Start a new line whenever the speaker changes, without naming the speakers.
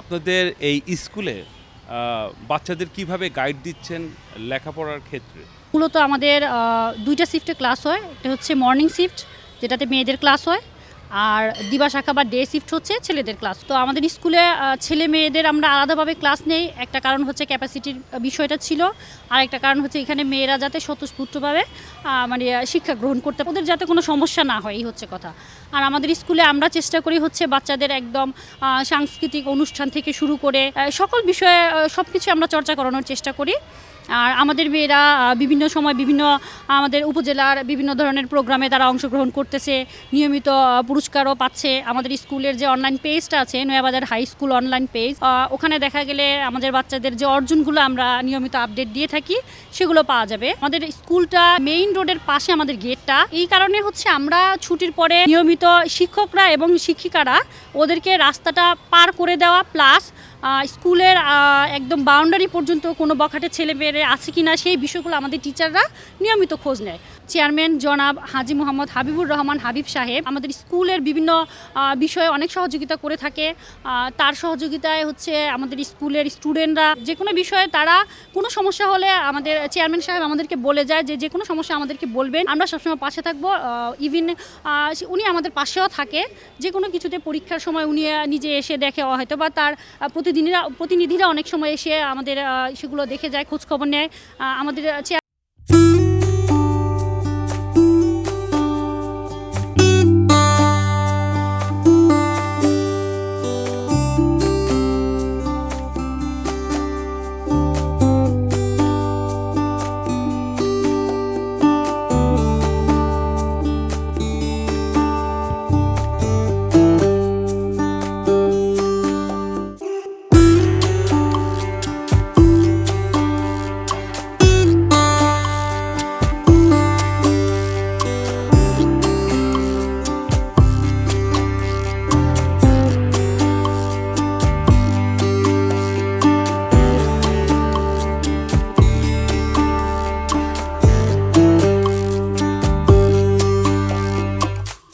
আপনাদের এই স্কুলে বাচ্চাদের কীভাবে গাইড দিচ্ছেন লেখাপড়ার ক্ষেত্রে?
মূলত আমাদের দুইটা শিফটে ক্লাস হয়। এটা হচ্ছে মর্নিং শিফট যেটাতে মেয়েদের ক্লাস হয়। আর দিবা শাখা বা ডে শিফট হচ্ছে ছেলেদের ক্লাস তো আমাদের স্কুলে ছেলে মেয়েদের আমরা আলাদাভাবে ক্লাস নেই। একটা কারণ হচ্ছে ক্যাপাসিটির বিষয়টা ছিল। আর একটা কারণ হচ্ছে এখানে মেয়েরা যাতে স্বতঃস্ফূর্তভাবে মানে শিক্ষা গ্রহণ করতে ওদের যাতে কোনো সমস্যা না হয়, এই হচ্ছে কথা। আর আমাদের স্কুলে আমরা চেষ্টা করি হচ্ছে বাচ্চাদের একদম সাংস্কৃতিক অনুষ্ঠান থেকে শুরু করে সকল বিষয়ে সব কিছু আমরা চর্চা করানোর চেষ্টা করি। আর আমাদের মেয়েরা বিভিন্ন সময় বিভিন্ন আমাদের উপজেলার বিভিন্ন ধরনের প্রোগ্রামে তারা অংশগ্রহণ করতেছে, নিয়মিত পুরস্কারও পাচ্ছে। আমাদের স্কুলের যে অনলাইন পেজটা আছে, Nayabazar high school online page ওখানে দেখা গেলে আমাদের বাচ্চাদের যে অর্জনগুলো আমরা নিয়মিত আপডেট দিয়ে থাকি, সেগুলো পাওয়া যাবে। আমাদের স্কুলটা মেইন রোডের পাশে আমাদের গেটটা এই কারণে হচ্ছে আমরা ছুটির পরে নিয়মিত শিক্ষকরা এবং শিক্ষিকারা ওদেরকে রাস্তাটা পার করে দেওয়া প্লাস স্কুলের একদম বাউন্ডারি পর্যন্ত কোনো বখাটে ছেলে মেয়েরে আছে কি না সেই বিষয়গুলো আমাদের টিচাররা নিয়মিত খোঁজ নেয়। চেয়ারম্যান জনাব হাজি মোহাম্মদ হাবিবুর রহমান হাবিব সাহেব আমাদের স্কুলের বিভিন্ন বিষয়ে অনেক সহযোগিতা করে থাকে। তার সহযোগিতায় হচ্ছে আমাদের স্কুলের স্টুডেন্টরা যে কোনো বিষয়ে তারা কোনো সমস্যা হলে আমাদের চেয়ারম্যান সাহেব আমাদেরকে বলে যায় যে যে কোনো সমস্যা আমাদেরকে বলবেন আমরা সবসময় পাশে থাকব। ইভিন উনি আমাদের পাশেও থাকে। যে কোনো কিছুতে পরীক্ষার সময় উনি নিজে এসে দেখে হয়তো বা তার আহ, প্রতিদিনীরা প্রতিনিধিরা অনেক সময় এসে আমাদের সেগুলো দেখে যায় খোঁজখবর নেয়। আমাদের